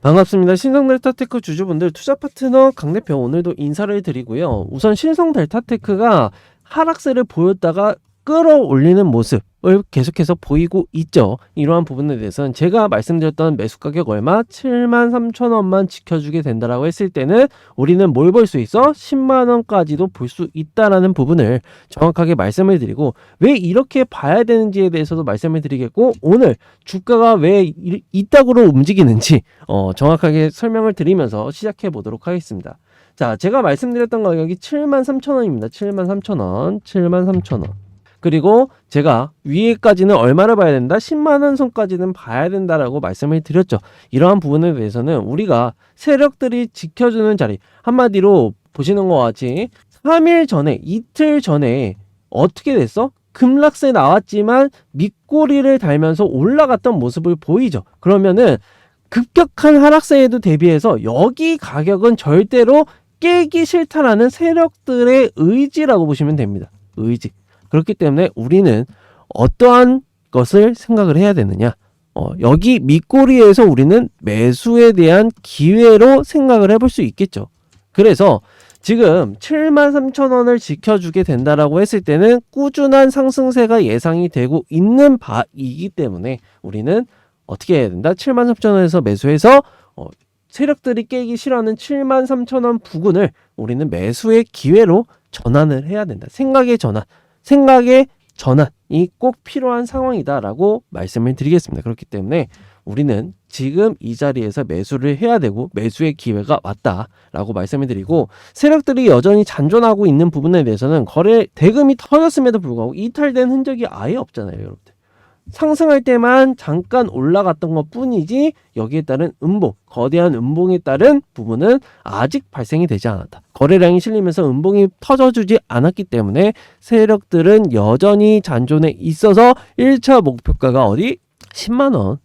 반갑습니다. 신성 델타테크 주주분들 투자 파트너 강 대표 오늘도 인사를 드리고요. 우선 신성 델타테크가 하락세를 보였다가 끌어올리는 모습을 계속해서 보이고 있죠. 이러한 부분에 대해서는 제가 말씀드렸던 매수 가격 얼마 7만 3천 원만 지켜주게 된다라고 했을 때는 우리는 뭘 볼 수 있어? 10만 원까지도 볼 수 있다라는 부분을 정확하게 말씀을 드리고 왜 이렇게 봐야 되는지에 대해서도 말씀을 드리겠고 오늘 주가가 왜 이- 이따구로 움직이는지 어, 정확하게 설명을 드리면서 시작해 보도록 하겠습니다. 자, 제가 말씀드렸던 가격이 7만 3천 원입니다. 7만 3천 원, 7만 3천 원. 그리고 제가 위에까지는 얼마를 봐야 된다? 10만 원 선까지는 봐야 된다라고 말씀을 드렸죠. 이러한 부분에 대해서는 우리가 세력들이 지켜주는 자리 한마디로 보시는 것 같이 3일 전에 이틀 전에 어떻게 됐어? 급락세 나왔지만 밑꼬리를 달면서 올라갔던 모습을 보이죠. 그러면은 급격한 하락세에도 대비해서 여기 가격은 절대로 깨기 싫다라는 세력들의 의지라고 보시면 됩니다. 의지. 그렇기 때문에 우리는 어떠한 것을 생각을 해야 되느냐? 어, 여기 밑꼬리에서 우리는 매수에 대한 기회로 생각을 해볼 수 있겠죠. 그래서 지금 7만 3천 원을 지켜주게 된다라고 했을 때는 꾸준한 상승세가 예상이 되고 있는 바이기 때문에 우리는 어떻게 해야 된다? 7만 3천 원에서 매수해서 어, 세력들이 깨기 싫어하는 7만 3천 원 부근을 우리는 매수의 기회로 전환을 해야 된다. 생각의 전환, 생각의 전환이 꼭 필요한 상황이다라고 말씀을 드리겠습니다. 그렇기 때문에 우리는 지금 이 자리에서 매수를 해야 되고 매수의 기회가 왔다라고 말씀을 드리고 세력들이 여전히 잔존하고 있는 부분에 대해서는 거래 대금이 터졌음에도 불구하고 이탈된 흔적이 아예 없잖아요, 여러분들. 상승할 때만 잠깐 올라갔던 것 뿐이지 여기에 따른 음봉, 거대한 음봉에 따른 부분은 아직 발생이 되지 않았다. 거래량이 실리면서 음봉이 터져주지 않았기 때문에 세력들은 여전히 잔존해 있어서 1차 목표가가 어디? 10만원.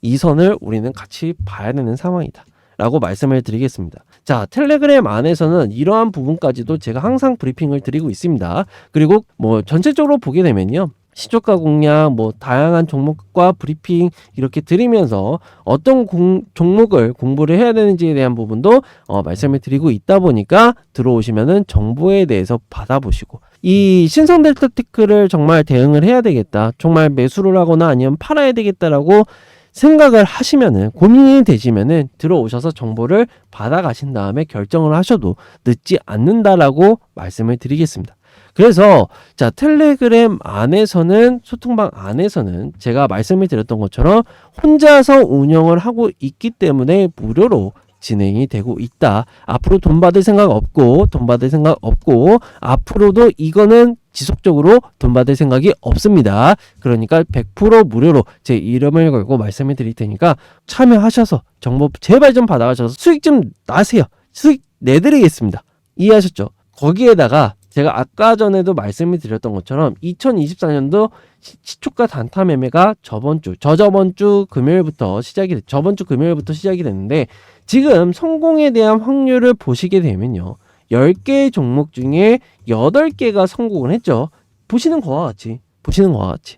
이 선을 우리는 같이 봐야 되는 상황이다. 라고 말씀을 드리겠습니다. 자, 텔레그램 안에서는 이러한 부분까지도 제가 항상 브리핑을 드리고 있습니다. 그리고 뭐 전체적으로 보게 되면요. 시초가 공략, 뭐 다양한 종목과 브리핑 이렇게 드리면서 어떤 공- 종목을 공부를 해야 되는지에 대한 부분도 어, 말씀을 드리고 있다 보니까 들어오시면은 정보에 대해서 받아보시고 이 신성 델타 테크를 정말 대응을 해야 되겠다. 정말 매수를 하거나 아니면 팔아야 되겠다라고 생각을 하시면은 고민이 되시면은 들어오셔서 정보를 받아가신 다음에 결정을 하셔도 늦지 않는다라고 말씀을 드리겠습니다. 그래서 자 텔레그램 안에서는 소통방 안에서는 제가 말씀을 드렸던 것처럼 혼자서 운영을 하고 있기 때문에 무료로 진행이 되고 있다. 앞으로 돈 받을 생각 없고 돈 받을 생각 없고 앞으로도 이거는 지속적으로 돈 받을 생각이 없습니다. 그러니까 100% 무료로 제 이름을 걸고 말씀을 드릴 테니까 참여하셔서 정보 제발 좀 받아가셔서 수익 좀 나세요. 수익 내드리겠습니다. 이해하셨죠? 거기에다가 제가 아까 전에도 말씀을 드렸던 것처럼 2024년도 시초가 단타 매매가 저번 주, 저저번 주 금요일부터 시작이 됐, 저번 주 금요일부터 시작이 됐는데 지금 성공에 대한 확률을 보시게 되면요. 10개의 종목 중에 8개가 성공을 했죠. 보시는 거와 같이. 보시는 거와 같이.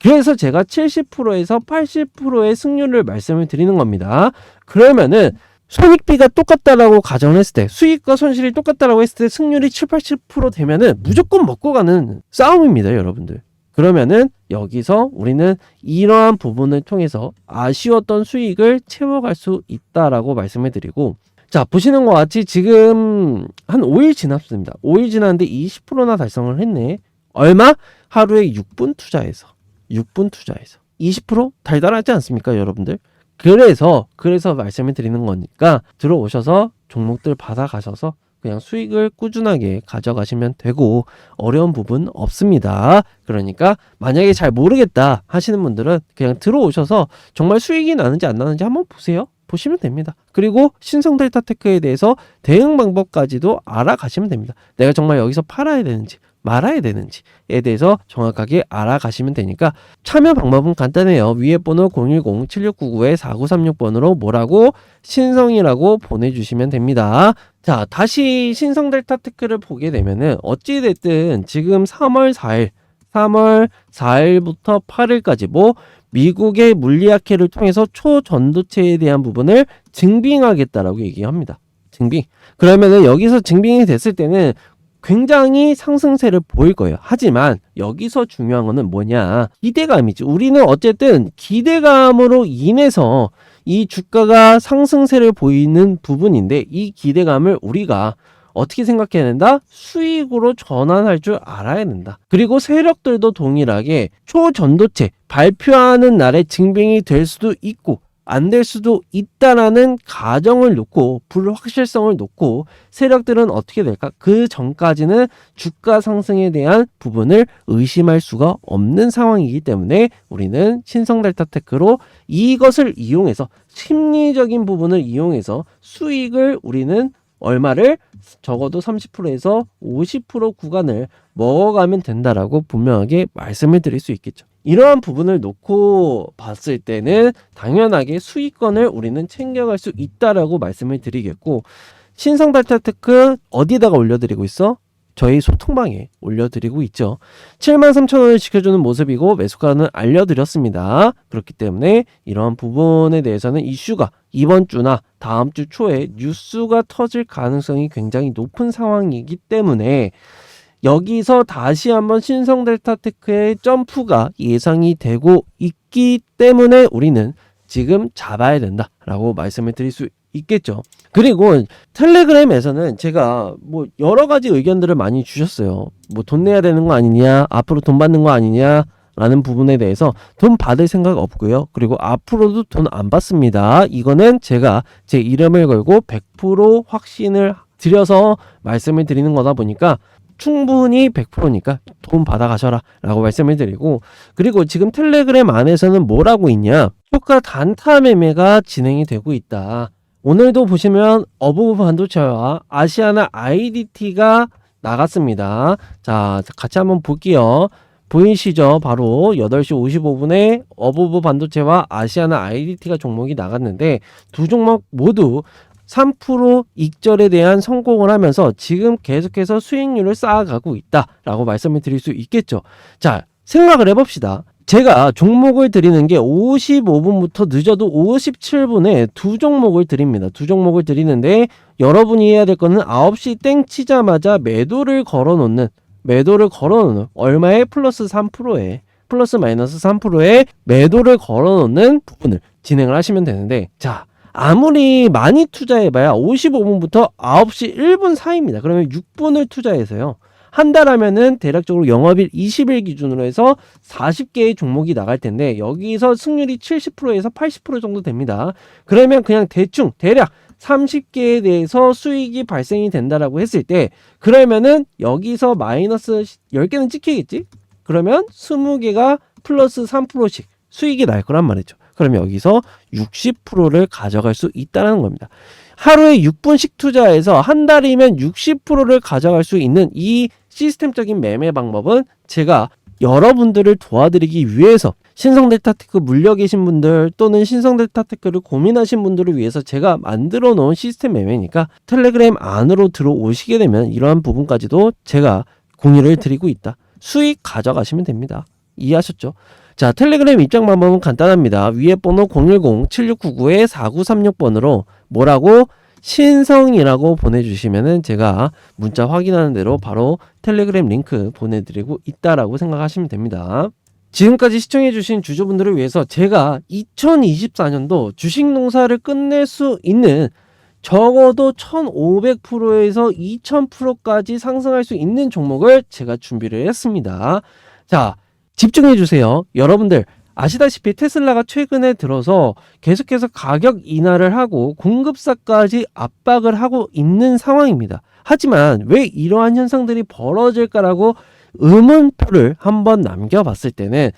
그래서 제가 70%에서 80%의 승률을 말씀을 드리는 겁니다. 그러면은 손익비가 똑같다라고 가정을 했을 때 수익과 손실이 똑같다라고 했을 때 승률이 7, 80% 되면은 무조건 먹고 가는 싸움입니다, 여러분들. 그러면은 여기서 우리는 이러한 부분을 통해서 아쉬웠던 수익을 채워갈 수 있다라고 말씀을 드리고 자 보시는 것 같이 지금 한 5일 지났습니다. 5일 지났는데 20%나 달성을 했네. 얼마? 하루에 6분 투자해서 6분 투자해서 20% 달달하지 않습니까, 여러분들? 그래서 그래서 말씀을 드리는 거니까 들어오셔서 종목들 받아가셔서 그냥 수익을 꾸준하게 가져가시면 되고 어려운 부분 없습니다. 그러니까 만약에 잘 모르겠다 하시는 분들은 그냥 들어오셔서 정말 수익이 나는지 안 나는지 한번 보세요. 보시면 됩니다. 그리고 신성 델타 테크에 대해서 대응 방법까지도 알아가시면 됩니다. 내가 정말 여기서 팔아야 되는지 말아야 되는지에 대해서 정확하게 알아가시면 되니까 참여 방법은 간단해요. 위에 번호 010-7699-4936번으로 뭐라고 신성이라고 보내주시면 됩니다. 자, 다시 신성 델타 테크를 보게 되면은 어찌됐든 지금 3월 4일 3월 4일부터 8일까지 뭐 미국의 물리학회를 통해서 초전도체에 대한 부분을 증빙하겠다라고 얘기합니다. 증빙. 그러면은 여기서 증빙이 됐을 때는 굉장히 상승세를 보일 거예요. 하지만 여기서 중요한 거는 뭐냐? 기대감이지. 우리는 어쨌든 기대감으로 인해서 이 주가가 상승세를 보이는 부분인데 이 기대감을 우리가 어떻게 생각해야 된다? 수익으로 전환할 줄 알아야 된다. 그리고 세력들도 동일하게 초전도체 발표하는 날에 증빙이 될 수도 있고 안 될 수도 있다라는 가정을 놓고 불확실성을 놓고 세력들은 어떻게 될까? 그 전까지는 주가 상승에 대한 부분을 의심할 수가 없는 상황이기 때문에 우리는 신성 델타 테크로 이것을 이용해서 심리적인 부분을 이용해서 수익을 우리는 얼마를 적어도 30%에서 50% 구간을 먹어가면 된다라고 분명하게 말씀을 드릴 수 있겠죠. 이러한 부분을 놓고 봤을 때는 당연하게 수익권을 우리는 챙겨갈 수 있다라고 말씀을 드리겠고 신성 달타테크 어디다가 올려드리고 있어? 저희 소통방에 올려드리고 있죠. 73,000원을 지켜주는 모습이고 매수가는 알려드렸습니다. 그렇기 때문에 이러한 부분에 대해서는 이슈가 이번 주나 다음 주 초에 뉴스가 터질 가능성이 굉장히 높은 상황이기 때문에 여기서 다시 한번 신성 델타 테크의 점프가 예상이 되고 있기 때문에 우리는 지금 잡아야 된다라고 말씀을 드릴 수 있겠죠. 그리고 텔레그램에서는 제가 뭐 여러 가지 의견들을 많이 주셨어요. 뭐 돈 내야 되는 거 아니냐, 앞으로 돈 받는 거 아니냐, 라는 부분에 대해서 돈 받을 생각 없고요. 그리고 앞으로도 돈 안 받습니다. 이거는 제가 제 이름을 걸고 100% 확신을 드려서 말씀을 드리는 거다 보니까 충분히 100%니까 돈 받아 가셔라 라고 말씀을 드리고 그리고 지금 텔레그램 안에서는 뭐라고 있냐 효과 단타 매매가 진행이 되고 있다. 오늘도 보시면 어부부 반도체와 아시아나 IDT가 나갔습니다. 자, 같이 한번 볼게요. 보이시죠? 바로 8시 55분에 어부부 반도체와 아시아나 IDT가 종목이 나갔는데 두 종목 모두 3% 익절에 대한 성공을 하면서 지금 계속해서 수익률을 쌓아가고 있다라고 말씀을 드릴 수 있겠죠. 자, 생각을 해봅시다. 제가 종목을 드리는 게 55분부터 늦어도 57분에 두 종목을 드립니다. 두 종목을 드리는데 여러분이 해야 될 거는 9시 땡 치자마자 매도를 걸어 놓는 매도를 걸어 놓는 얼마에 플러스 3%에 플러스 마이너스 3%에 매도를 걸어 놓는 부분을 진행을 하시면 되는데 자, 아무리 많이 투자해봐야 55분부터 9시 1분 사이입니다. 그러면 6분을 투자해서요. 한 달 하면은 대략적으로 영업일 20일 기준으로 해서 40개의 종목이 나갈 텐데 여기서 승률이 70%에서 80% 정도 됩니다. 그러면 그냥 대충 대략 30개에 대해서 수익이 발생이 된다라고 했을 때 그러면은 여기서 마이너스 10개는 찍히겠지? 그러면 20개가 플러스 3%씩 수익이 날 거란 말이죠. 그럼 여기서 60%를 가져갈 수 있다는 겁니다. 하루에 6분씩 투자해서 한 달이면 60%를 가져갈 수 있는 이 시스템적인 매매 방법은 제가 여러분들을 도와드리기 위해서 신성델타테크 물려 계신 분들 또는 신성델타테크를 고민하신 분들을 위해서 제가 만들어 놓은 시스템 매매니까 텔레그램 안으로 들어오시게 되면 이러한 부분까지도 제가 공유를 드리고 있다. 수익 가져가시면 됩니다. 이해하셨죠? 자, 텔레그램 입장 방법은 간단합니다. 위에 번호 010-7699-4936번으로 뭐라고 신성이라고 보내주시면은 제가 문자 확인하는 대로 바로 텔레그램 링크 보내드리고 있다라고 생각하시면 됩니다. 지금까지 시청해주신 주주분들을 위해서 제가 2024년도 주식 농사를 끝낼 수 있는 적어도 1500%에서 2000%까지 상승할 수 있는 종목을 제가 준비를 했습니다. 자, 집중해 주세요. 여러분들 아시다시피 테슬라가 최근에 들어서 계속해서 가격 인하를 하고 공급사까지 압박을 하고 있는 상황입니다. 하지만 왜 이러한 현상들이 벌어질까라고 의문표를 한번 남겨봤을 때는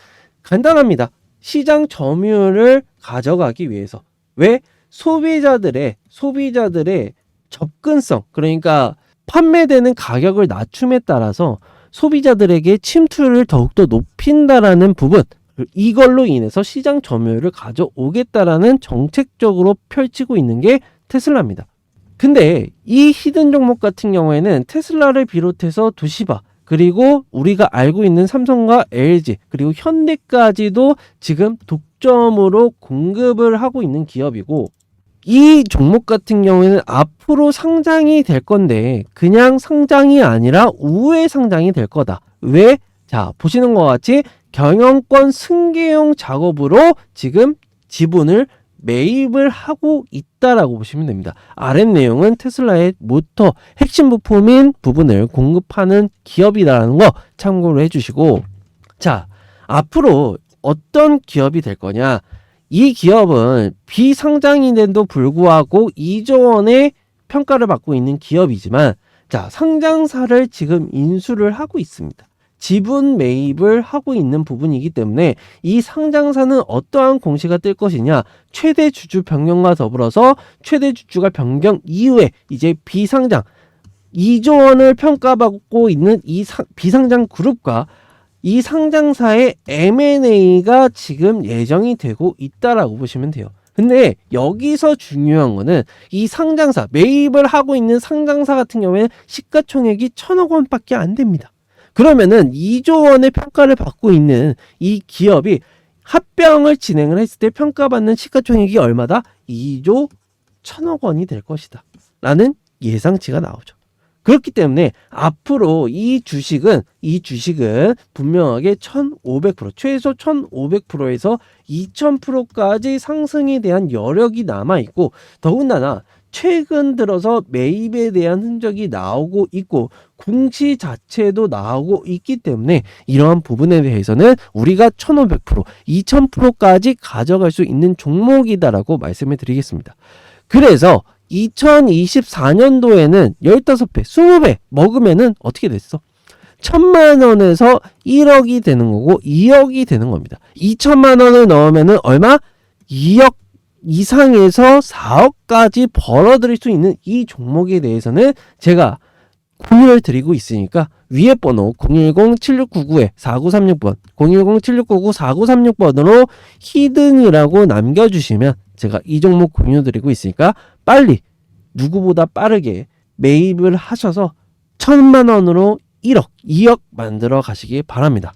간단합니다. 시장 점유율을 가져가기 위해서 왜 소비자들의 소비자들의 접근성 그러니까 판매되는 가격을 낮춤에 따라서 소비자들에게 침투를 더욱더 높인다라는 부분 이걸로 인해서 시장 점유율을 가져오겠다라는 정책적으로 펼치고 있는 게 테슬라입니다. 근데 이 히든 종목 같은 경우에는 테슬라를 비롯해서 도시바 그리고 우리가 알고 있는 삼성과 LG 그리고 현대까지도 지금 독점으로 공급을 하고 있는 기업이고 이 종목 같은 경우에는 앞으로 상장이 될 건데 그냥 상장이 아니라 우회 상장이 될 거다. 왜? 자, 보시는 것 같이 경영권 승계용 작업으로 지금 지분을 매입을 하고 있다라고 보시면 됩니다. 아랫 내용은 테슬라의 모터 핵심 부품인 부분을 공급하는 기업이라는 거 참고로 해주시고 자 앞으로 어떤 기업이 될 거냐 이 기업은 비상장인데도 불구하고 2조 원의 평가를 받고 있는 기업이지만 자 상장사를 지금 인수를 하고 있습니다. 지분 매입을 하고 있는 부분이기 때문에 이 상장사는 어떠한 공시가 뜰 것이냐 최대 주주 변경과 더불어서 최대 주주가 변경 이후에 이제 비상장 2조 원을 평가받고 있는 이 상- 비상장 그룹과 이 상장사의 M&A가 지금 예정이 되고 있다라고 보시면 돼요. 근데 여기서 중요한 거는 이 상장사 매입을 하고 있는 상장사 같은 경우에는 시가총액이 천억 원밖에 안 됩니다. 그러면은 2조 원의 평가를 받고 있는 이 기업이 합병을 진행을 했을 때 평가받는 시가총액이 얼마다? 2조 천억 원이 될 것이다. 라는 예상치가 나오죠. 그렇기 때문에 앞으로 이 주식은 이 주식은 분명하게 1,500% 최소 1,500%에서 2,000%까지 상승에 대한 여력이 남아 있고 더군다나 최근 들어서 매입에 대한 흔적이 나오고 있고 공시 자체도 나오고 있기 때문에 이러한 부분에 대해서는 우리가 1500%, 2000%까지 가져갈 수 있는 종목이다라고 말씀을 드리겠습니다. 그래서 2024년도에는 15배, 20배 먹으면은 어떻게 됐어? 천만 원에서 1억이 되는 거고 2억이 되는 겁니다. 2천만 원을 넣으면은 얼마? 2억 이상에서 4억까지 벌어들일 수 있는 이 종목에 대해서는 제가 공유를 드리고 있으니까 위에 번호 010-7699-4936번 010-7699-4936번으로 히든이라고 남겨주시면 제가 이 종목 공유 드리고 있으니까 빨리 누구보다 빠르게 매입을 하셔서 천만 원으로 1억, 2억 만들어 가시기 바랍니다.